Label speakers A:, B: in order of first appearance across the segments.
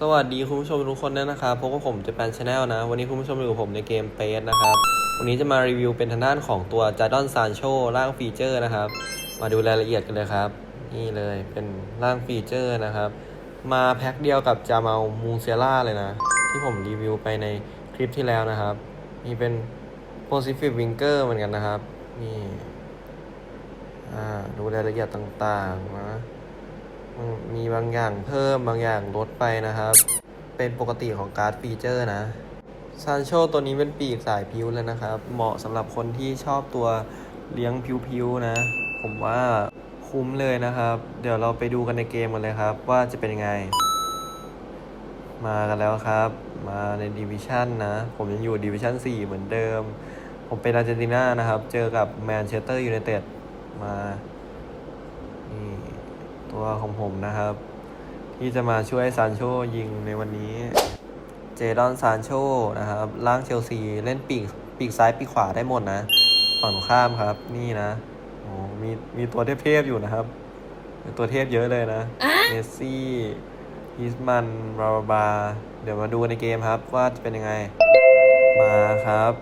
A: สวัสดีคุณผู้ชมทุกคนด้วยนะครับพบกับผมเจแปนชาแนลนะ วันนี้คุณผู้ชมอยู่กับผมในเกมเปสนะครับ วันนี้จะมารีวิวเป็นทางด้านของตัวจ a ดอนซานโชร่างฟีเจอร์นะครับ มาดูรายละเอียดกันเลยครับ นี่เลยเป็นร่างฟีเจอร์นะครับ มาแพ็คเดียวกับจามามูเซล่าเลยนะ ที่ผมรีวิวไปในคลิปที่แล้วนะครับ มีเป็นโพซิฟิ c วิงเกอร์เหมือนกันนะครับ นี่ อ่า ดูรายละเอียดต่างๆนะ มีบางอย่างเพิ่มบางอย่างลดไปนะครับ เป็นปกติของการ์ดฟีเจอร์นะซานโชตัวนี้เป็นปีกสายพิวเลยนะครับ เหมาะสำหรับคนที่ชอบตัวเลี้ยงพิวๆนะ ผมว่าคุ้มเลยนะครับ เดี๋ยวเราไปดูกันในเกมกันเลยครับ ว่าจะเป็นยังไง มากันแล้วครับ มาในดิวิชันนะ ผมยังอยู่ดิวิชัน4 เหมือนเดิม ผมเป็นอาร์เจนตินานะครับ เจอกับแมนเชสเตอร์ยูไนเต็ดมา ตัวของผมนะครับ ที่จะมาช่วยซานโชยิงในวันนี้ เจดอนซานโชนะครับล่างเชลซีเล่นปีกปีกซ้ายปีกขวาได้หมดนะฝั่งตรงข้ามครับ นี่นะโอ้มีมีตัวเทพๆอยู่นะครับมีตัวเทพเยอะเลยนะเมสซี่ฮิสมันบราบาเดี๋ยวมาดูในเกมครับว่าจะเป็นยังไง มาครับ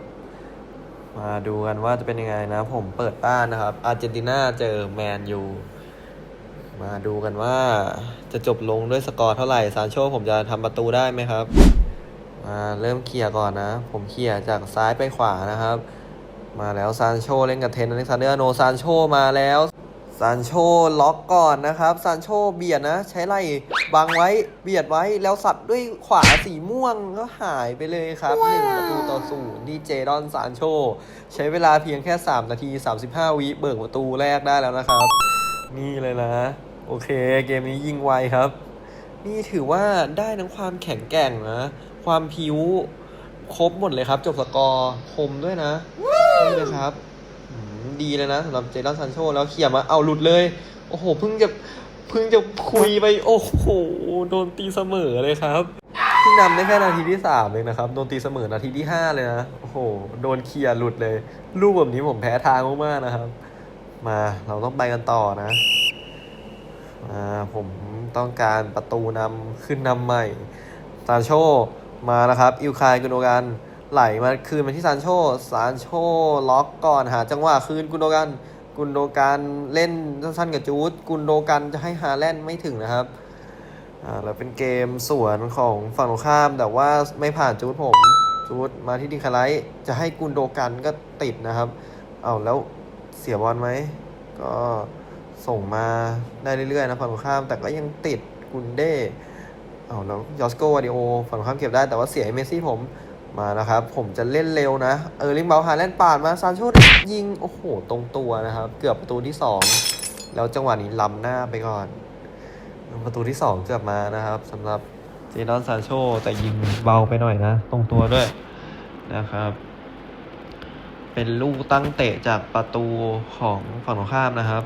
A: มาดูกันว่าจะเป็นยังไงนะ ผมเปิดบ้านนะครับ อาร์เจนตินาเจอแมนยู มาดูกันว่าจะจบลงด้วยสกอร์เท่าไหร่ซานโชผมจะทำประตูได้ไหมครับ มาเริ่มเคลียร์ก่อนนะ ผมเคลียร์จากซ้ายไปขวานะครับ มาแล้วซานโชเล่นกับเทนอเล็กซานเดอร์โนซานโชมาแล้วซานโชล็อกก่อนนะครับซานโชเบียดนะ ใช้ไล่บังไว้เบียดไว้แล้วสัตว์ด้วยขวาสีม่วงก็หายไปเลยครับหนึ่งประตูต่อศูนย์ที่เจดอนซานโช ใช้เวลาเพียงแค่ 3 นาที 35 วิเบิกประตูแรกได้แล้วนะครับ นี่เลยนะ โอเค เกมนี้ยิงไวครับ นี่ถือว่าได้ทั้งความแข็งแกร่งนะ ความพิ้ว ครบหมดเลยครับ จบสกอร์คมด้วยนะ นี่เลยครับ ดีเลยนะสำหรับเจดอนซันโชแล้วเขี่ยมาเอาหลุดเลย โอ้โห เพิ่งจะเพิ่งจะคุยไป โอ้โห โดนตีเสมอเลยครับเพิ่งนำได้แค่นาทีที่สามเองนะครับ โดนตีเสมอนาทีที่ห้าเลยนะ โอ้โห โดนเคลียร์หลุดเลย ลูกแบบนี้ผมแพ้ทางมากๆนะครับ มาเราต้องไปกันต่อนะอ่าผมต้องการประตูนำขึ้นนำใหม่ซานโชมานะครับ อิวคายกุนโดกันไหลมาคืนมาที่ซานโชซานโชล็อกก่อนหาจังหวะคืนกุนโดกันกุนโดกันเล่นสั้นๆกับจูดกุนโดกันจะให้ฮาแลนด์ไม่ถึงนะครับอ่าแล้วเป็นเกมสวนของฝั่งตรงข้ามแต่ว่าไม่ผ่านจูดผมจูดมาที่ดิคาไลจะให้กุนโดกันก็ติดนะครับ เอาแล้ว เสียบอลไหม ก็ส่งมาได้เรื่อยๆนะฝั่งตรงข้าม แต่ก็ยังติดกุนเด้เอาแล้วยอสโกวาดิโอฝั่งตรงข้ามเก็บได้แต่ว่าเสียเมสซี่ผมมานะครับ ผมจะเล่นเร็วนะ เออลิงเบลฮาแลนปาดมาซานโชยิง โอ้โห ตรงตัวนะครับ เกือบประตูที่ 2 แล้วจังหวะนี้ล้ำหน้าไปก่อน ประตูที่ 2 เกือบมานะครับสำหรับเจดอนซานโชแต่ยิงเบาไปหน่อยนะ ตรงตัวด้วยนะครับ เป็นลูกตั้งเตะจากประตูของฝั่งตรงข้ามนะครับ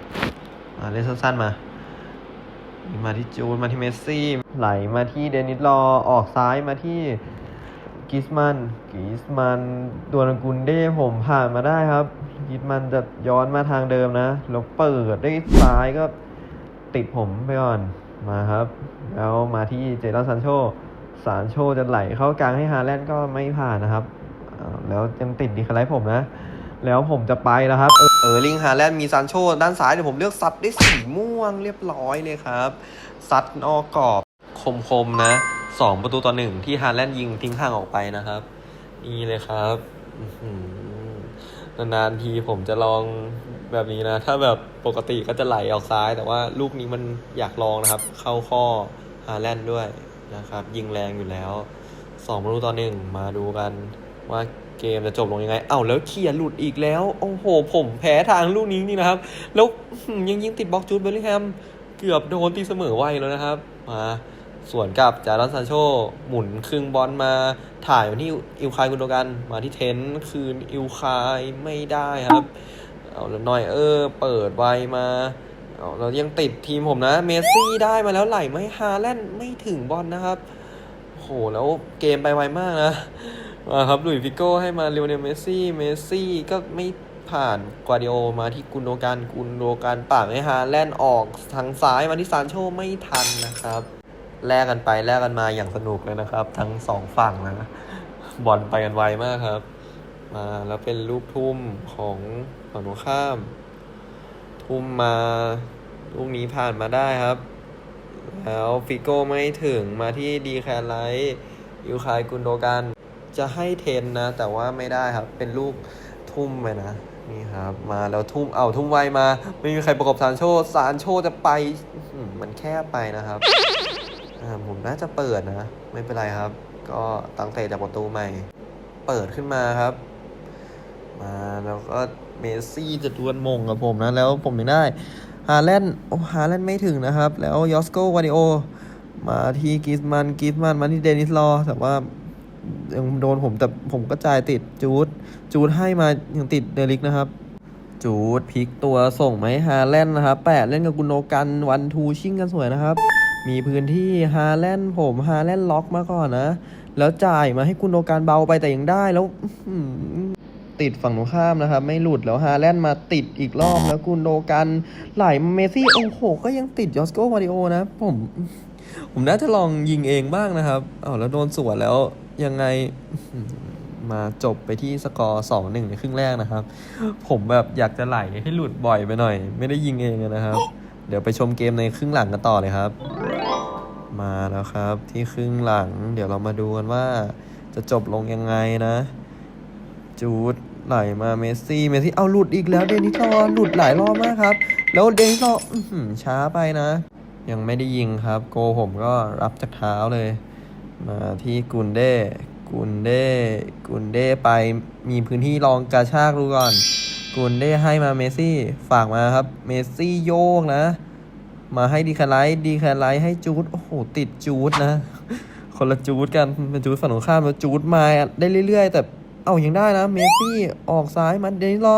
A: เล่นสั้นๆมา มาที่จูน มาที่เมสซี่ ไหลมาที่เดนิสรอออกซ้ายมาที่กิสมัน กิสมันดวนกุลเด้ผมผ่านมาได้ครับ กิสมันจะย้อนมาทางเดิมนะ แล้วเปิดได้ซ้ายก็ติดผมไปก่อน มาครับ แล้วมาที่เจดอนซานโชซานโชจะไหลเข้ากลางให้ฮาแลนด์ก็ไม่ผ่านนะครับ แล้วยังติดดีคาไลท์ผมนะ แล้วผมจะไปแล้วครับ เออลิงฮาแลนด์มีซานโชด้านซ้ายเดี๋ยวผมเลือกซัดได้สีม่วงเรียบร้อยเลยครับซัดนอกกรอบคมๆนะสองประตูต่อหนึ่งที่ฮาแลนด์ยิงทิ้งห่างออกไปนะครับ นี่เลยครับนานๆทีผมจะลองแบบนี้นะ ถ้าแบบปกติก็จะไหลออกซ้าย แต่ว่าลูกนี้มันอยากลองนะครับ เข้าข้อฮาแลนด์ด้วยนะครับ ยิงแรงอยู่แล้วสองประตูต่อหนึ่งมาดูกัน ว่าเกมจะจบลงยังไง เอ้าแล้วเคลียร์หลุดอีกแล้ว โอ้โห ผมแพ้ทางลูกนี้นี่นะครับ แล้วยังยิงติดบล็อกจูดเบลลิแฮม เกือบโดนตีเสมอไวแล้วนะครับ มาส่วนกับจารอนซานโช หมุนครึ่งบอลมาถ่ายมาที่อิวคายกุนโดกัน มาที่เทนต์คืนอิวคายไม่ได้ครับ เอาแล้วนอยเออร์เปิดไวมาเอาเรายังติดทีมผมนะ เมสซี่ได้มาแล้วไหลไม่ฮาแลนด์ไม่ถึงบอลนะครับ โหแล้วเกมไปไวมากนะมาครับลุยฟิโก้ให้มาเรโอเนลเมสซี่เมสซี่ก็ไม่ผ่านกวาดิโอมาที่กุนโดกันกุนโดกันป่าดให้ฮาแลนออกทางซ้ายมาที่ซานโชไม่ทันนะครับแลกกันไปแลกกันมาอย่างสนุกเลยนะครับ ทั้งสองฝั่งนะบอลไปกันไวมากครับ มาแล้วเป็นลูกทุ่มของฝั่งตรงข้าม ทุ่มมาลูกนี้ผ่านมาได้ครับ แล้วฟิโก้ไม่ถึงมาที่ดีแคลไลท์ยูคายกุนโดกันจะให้เทนนะ แต่ว่าไม่ได้ครับ เป็นลูกทุ่มไปนะ นี่ครับ มาแล้วทุ่มเอาทุ่มไวมา ไม่มีใครประกบซานโชซานโชจะไปมันแคบไปนะครับผมน่าจะเปิดนะ ไม่เป็นไรครับ ก็ตั้งเตะจากประตูใหม่ เปิดขึ้นมาครับ มาแล้วก็เมสซี่จะดวลมงกับผมนะ แล้วผมยังได้ ฮาแลนด์โอ้ฮาแลนด์ไม่ถึงนะครับ แล้วยอสโกวาดิโอ มาที่กิสมันกิสมันมาที่เดนิสลอ แต่ว่ายังโดนผมแต่ผมก็จ่ายติดจูดจูดให้มายังติดเดลิกนะครับ จูดพลิกตัวส่งมาให้ฮาแลนด์นะครับแปดเล่นกับกุนโนกันวันทูชิ่งกันสวยนะครับ มีพื้นที่ฮาแลนด์ผมฮาแลนด์ล็อกมาก่อนนะ แล้วจ่ายมาให้กุนโนกันเบาไปแต่ยังได้แล้ว ติดฝั่งตรงข้ามนะครับ ไม่หลุดแล้วฮาแลนด์มาติดอีกรอบแล้วกุนโนกันไหลเมซี่โอ้โหก็ยังติดยอสโกวาดิโอนะผมผมน่าจะลองยิงเองบ้างนะครับอ้าวแล้วโดนสวนแล้วยังไงมาจบไปที่สกอร์สองหนึ่งในครึ่งแรกนะครับ ผมแบบอยากจะไหลให้หลุดบ่อยไปหน่อย ไม่ได้ยิงเองนะครับ เดี๋ยวไปชมเกมในครึ่งหลังกันต่อเลยครับ มาแล้วครับที่ครึ่งหลัง เดี๋ยวเรามาดูกันว่าจะจบลงยังไงนะ จูด ไหลมาเมสซี่ เมสซี่ เอาหลุดอีกแล้วเดนิสลอหลุดหลายรอบมากครับ แล้วเดนิสลอช้าไปนะ ยังไม่ได้ยิงครับ โกผมก็รับจากเท้าเลย มาที่กุนเด้กุนเด้กุนเด้ไปมีพื้นที่ลองกระชากดูก่อน กุนเด้ให้มาเมสซี่ ฝากมาครับ เมสซี่โยกนะ มาให้ดีคาไลท์ดีคาไลท์ให้จูด โอ้โห ติดจูดนะ คนละจูดกัน เป็นจูดฝั่งตรงข้ามแล้วจูดมาได้เรื่อยๆ แต่ เอายังได้นะ เมสซี่ออกซ้ายมาเดนิสลอ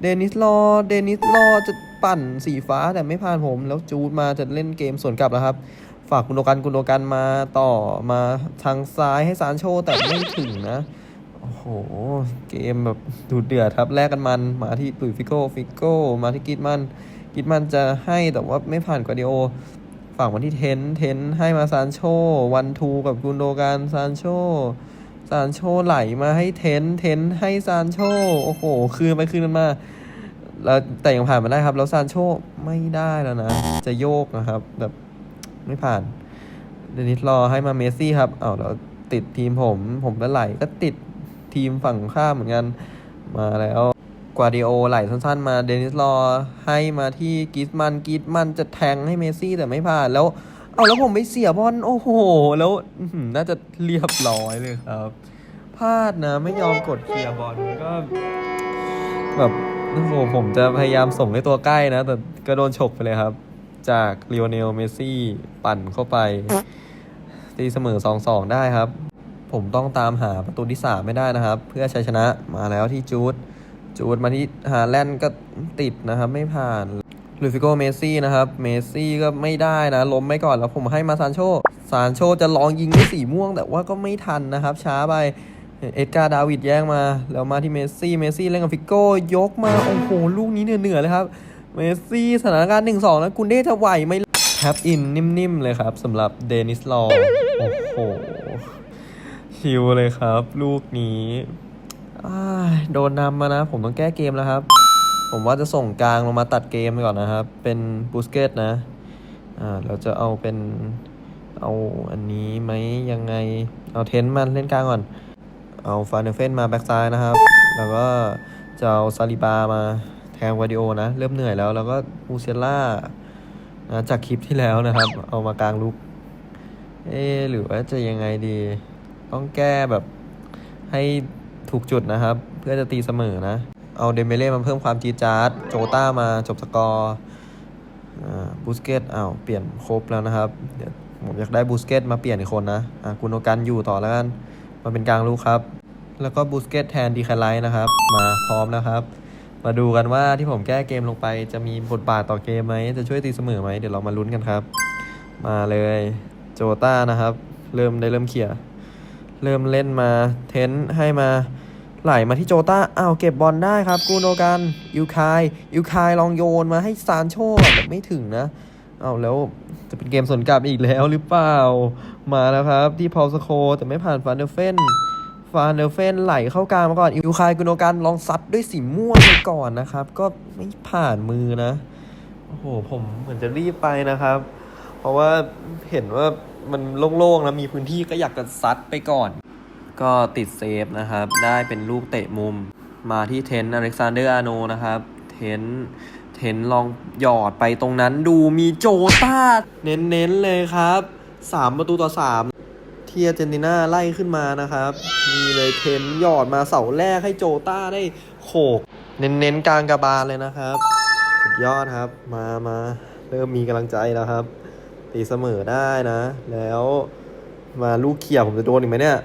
A: เดนิสลอเดนิสลอจะปั่นสีฟ้าแต่ไม่ผ่านผม แล้วจูดมาจะเล่นเกมสวนกลับแล้วครับ ฝากกุนโดกันกุนโดกันมาต่อมาทางซ้ายให้ซานโชแต่ไม่ถึงนะ โอ้โห เกมแบบดูเดือดครับแลกกันมันมาที่ตุยฟิโก้ฟิโก้มาที่กิดมันกิดมันจะให้แต่ว่าไม่ผ่านกวาดิโอฝากมาที่เทน เทนให้มาซานโช วันทูกับกุนโดกันซานโช ซานโชไหลมาให้เทนเทนให้ซานโชโอ้โห คืนไปคืนมา แล้วแต่ยังผ่านมาได้ครับ แล้วซานโชไม่ได้แล้วนะ จะโยกนะครับ แบบไม่ผ่านเดนิสรอให้มาเมสซี่ครับเอาแล้วติดทีมผม ผมก็ไหลก็ติดทีมฝั่งข้ามเหมือนกัน มาแล้วกวาดิโอไหลสั้นๆ มาเดนิสรอให้มาที่กิสมันกิสมันจะแทงให้เมสซี่แต่ไม่ผ่านแล้ว เอาแล้วผมไปเสียบอลโอ้โห แล้วน่าจะเรียบร้อยเลยครับพลาดนะไม่ยอมกดเคลียร์บอลก็แบบโอ้โหผมจะพยายามส่งให้ตัวใกล้นะ แต่ก็โดนฉกไปเลยครับ จากเลโอเนลเมสซี่ปั่นเข้าไป ตีเสมอ 2-2 ได้ครับ ผมต้องตามหาประตูที่ 3 ไม่ได้นะครับ เพื่อชัยชนะมาแล้วที่จูดจูดมาที่หาแลนก็ติดนะครับ ไม่ผ่าน ลูฟิโกเมซี่นะครับ เมซี่ก็ไม่ได้นะ ล้มไม่ก่อนแล้วผมให้มาซานโชซานโชจะลองยิงด้วยสีม่วง แต่ว่าก็ไม่ทันนะครับ ช้าไป เอ็ดการ์ดาวิดแย่งมา แล้วมาที่เมซี่ เมซี่เล่นกับฟิโก้ ยกมา โอ้โห ลูกนี้เหนื่อๆเลยครับ เมซี่สถานการณ์ 1-2 แล้วกุนเด้จะไหวไหมแทบอินนิ่มๆเลยครับสำหรับเดนิสลอโอ้โห ชิวเลยครับ ลูกนี้โดนนำมานะ ผมต้องแก้เกมแล้วครับ ผมว่าจะส่งกลางลงมาตัดเกมไปก่อนนะครับ เป็นบูสเกตนะ อ่า เราจะเอาเป็น เอาอันนี้ไหมยังไง เอาเทนมันเล่นกลางก่อน เอาฟาเนเฟนมาแบ็กซ้ายนะครับ แล้วก็จะเอาซาลิบามาแทนวาดิโอนะ เริ่มเหนื่อยแล้ว แล้วก็มูเซล่านะจากคลิปที่แล้วนะครับ เอามากลางลุก เอ๊หรือว่าจะยังไงดี ต้องแก้แบบให้ถูกจุดนะครับ เพื่อจะตีเสมอนะ เอาเดมเบเล่มาเพิ่มความจีจาร์ดโจต้ามาจบสกอร์บูสเกตอ้าวเปลี่ยนครบแล้วนะครับ เดี๋ยวผมอยากได้บูสเกตมาเปลี่ยนอีกคนนะอะกุนโอกันอยู่ต่อแล้วกัน มาเป็นกลางลูกครับ แล้วก็บูสเกตแทนดีคาไลท์นะครับ มาพร้อมนะครับ มาดูกันว่าที่ผมแก้เกมลงไปจะมีบทบาทต่อเกมไหม จะช่วยตีเสมอไหม เดี๋ยวเรามาลุ้นกันครับ มาเลยโจต้านะครับ เริ่มได้เริ่มเขี่ยเริ่มเล่นมาเทนให้มา ไหลมาที่โจต้าอ้าวเก็บบอลได้ครับกูโนกันยูคายยูคายลองโยนมาให้ซานโช่แต่ไม่ถึงนะเอาแล้วจะเป็นเกมสวนกลับอีกแล้วหรือเปล่า มาแล้วครับ ที่พอลสโค แต่ไม่ผ่านฟานเดอร์เฟนฟานเดอร์เฟนไหลเข้ากลางมาก่อนอิวคายกุโนกันลองซัดด้วยสีม่วงไปก่อนนะครับ ก็ไม่ผ่านมือนะ โอ้โห ผมเหมือนจะรีบไปนะครับ เพราะว่าเห็นว่ามันโล่งๆแล้วมีพื้นที่ก็อยากจะซัดไปก่อน ก็ติดเซฟนะครับ ได้เป็นลูกเตะมุม มาที่เทนอเล็กซานเดอร์อาโนนะครับ เทนเทนลองหยอดไปตรงนั้นดูมีโจต้า เน้นๆเลยครับ 3 ประตูต่อ 3 ที่อาร์เจนตินาไล่ขึ้นมานะครับ มีเลยเทนหยอดมาเสาแรกให้โจต้าได้โขก เน้นๆกลางกระบาลเลยนะครับ สุดยอดครับ มามาเริ่มมีกำลังใจแล้วครับ ตีเสมอได้นะ แล้วมาลูกเขี่ยผมจะโดนอีกไหมเนี่ย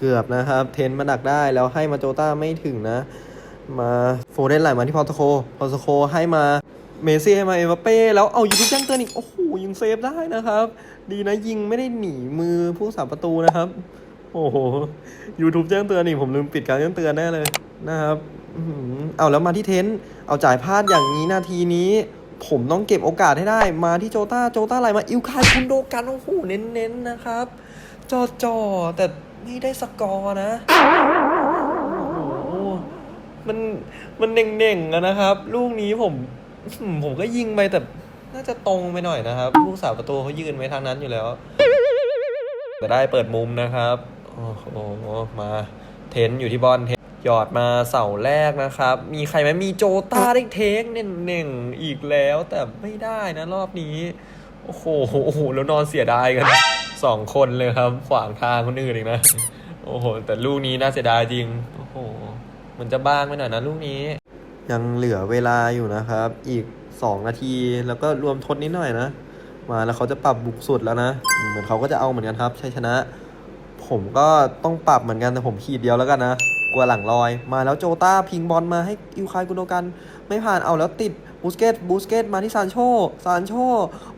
A: เกือบนะครับ เทนมาดักได้แล้วให้มาโจต้าไม่ถึงนะ มาโฟเดนไหลมาที่พอลตโคพอลตโคให้มาเมซี่ให้มาเอมบัปเป้แล้วเอายูทูบแจ้งเตือนอีก โอ้โหยิงเซฟได้นะครับ ดีนะยิงไม่ได้หนีมือผู้สาประตูนะครับ โอ้โห YouTube แจ้งเตือนอีกผมลืมปิดการแจ้งเตือนแน่เลยนะครับอื้ออเอาแล้วมาที่เทนเอาจ่ายพลาดอย่างนี้นาทีนี้ ผมต้องเก็บโอกาสให้ได้ มาที่โจต้าโจต้าไหลมาอิวคายคุณโดกันโอ้โหเน้นๆนะครับจอจอๆแต่ ไม่ได้สกอร์นะโอ้โหมันมันเน่งๆนะครับ ลูกนี้ผมผมก็ยิงไปแต่น่าจะตรงไปหน่อยนะครับผู้สาวประตูเขายืนไว้ทางนั้นอยู่แล้วจะได้เปิดมุมนะครับ โอ้โห มาเทนอยู่ที่บอลเทนหยอดมาเสาแรกนะครับ มีใครไหมมีโจตาได้เทคเน่งๆอีกแล้ว แต่ไม่ได้นะรอบนี้ โอ้โหโอ้โหแล้วนอนเสียดายกัน สองคนเลยครับ ขวางทางคนอื่นอีกนะ โอ้โห แต่ลูกนี้น่าเสียดายจริง โอ้โห มันจะบ้างไปหน่อยนะลูกนี้ ยังเหลือเวลาอยู่นะครับ อีก 2 นาที แล้วก็รวมทดนิดหน่อยนะ มาแล้วเขาจะปรับบุกสุดแล้วนะ เหมือนเขาก็จะเอาเหมือนกันครับชัยชนะ ผมก็ต้องปรับเหมือนกันแต่ผมขีดเดียวแล้วกันนะ กลัวหลังลอย มาแล้วโจต้าพิงบอลมาให้อิวคายกุโดกัน ไม่ผ่านเอาแล้วติดบูสเกตบูสเกตมาที่ซานโชซานโช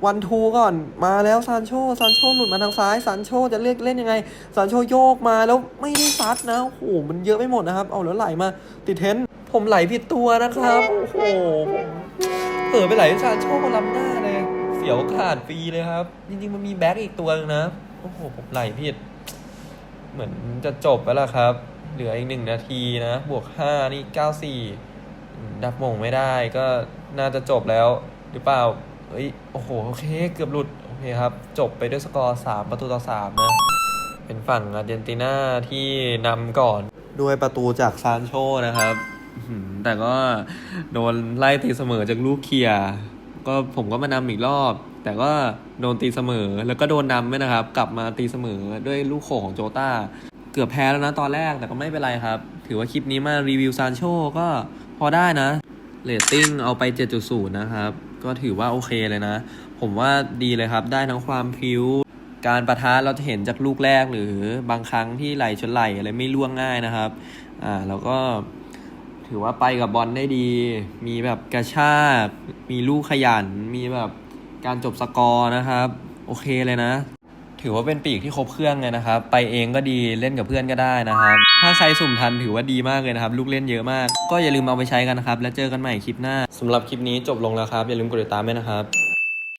A: วันทูก่อนมาแล้วซานโชซานโชหลุดมาทางซ้ายซานโชจะเลือกเล่นยังไงซานโชโยกมาแล้วไม่ได้ซัดนะโอ้โหมันเยอะไปหมดนะครับ เอาแล้วไหลมาติดเทนผมไหลผิดตัวนะครับโอ้โหผมเออไปไหลซานโชมาล้ำหน้าเลย เสียวขาดฟรีเลยครับ จริงๆมันมีแบ็กอีกตัวนึงนะโอ้โหผมไหลผิด เหมือนจะจบไปแล้วครับ เหลืออีกหนึ่งนาทีนะ บวกห้านี่เก้าสี่ดับมงไม่ได้ก็น่าจะจบแล้วหรือเปล่าเอ้ยโอ้โหโอเคเกือบหลุดโอเคครับ จบไปด้วยสกอร์สามประตูต่อสามนะ เป็นฝั่งอาร์เจนตินาที่นำก่อนด้วยประตูจากซานโชนะครับแต่ก็โดนไล่ตีเสมอจากลูกเคลียก็ผมก็มานำอีกรอบ แต่ก็โดนตีเสมอแล้วก็โดนนำด้วยนะครับ กลับมาตีเสมอด้วยลูกโขงของโจต้า เกือบแพ้แล้วนะตอนแรกแต่ก็ไม่เป็นไรครับ ถือว่าคลิปนี้มารีวิวซานโชก็พอได้นะเรตติ้งเอาไป 7.0 นะครับ ก็ถือว่าโอเคเลยนะ ผมว่าดีเลยครับได้ทั้งความพิ้ว การประทะเราจะเห็นจากลูกแรกหรือบางครั้งที่ไหลชนไหลอะไรไม่ล่วงง่ายนะครับอ่าแล้วก็ถือว่าไปกับบอลได้ดี มีแบบกระชากมีลูกขยัน มีแบบการจบสกอร์นะครับ โอเคเลยนะ ถือว่าเป็นปีกที่ครบเครื่องเลยนะครับ ไปเองก็ดีเล่นกับเพื่อนก็ได้นะครับ ถ้าใช้สุ่มทันถือว่าดีมากเลยนะครับ ลูกเล่นเยอะมาก ก็อย่าลืมเอาไปใช้กันนะครับ แล้วเจอกันใหม่คลิปหน้าสำหรับคลิปนี้จบลงแล้วครับอย่าลืมกดติดตามด้วยนะครับ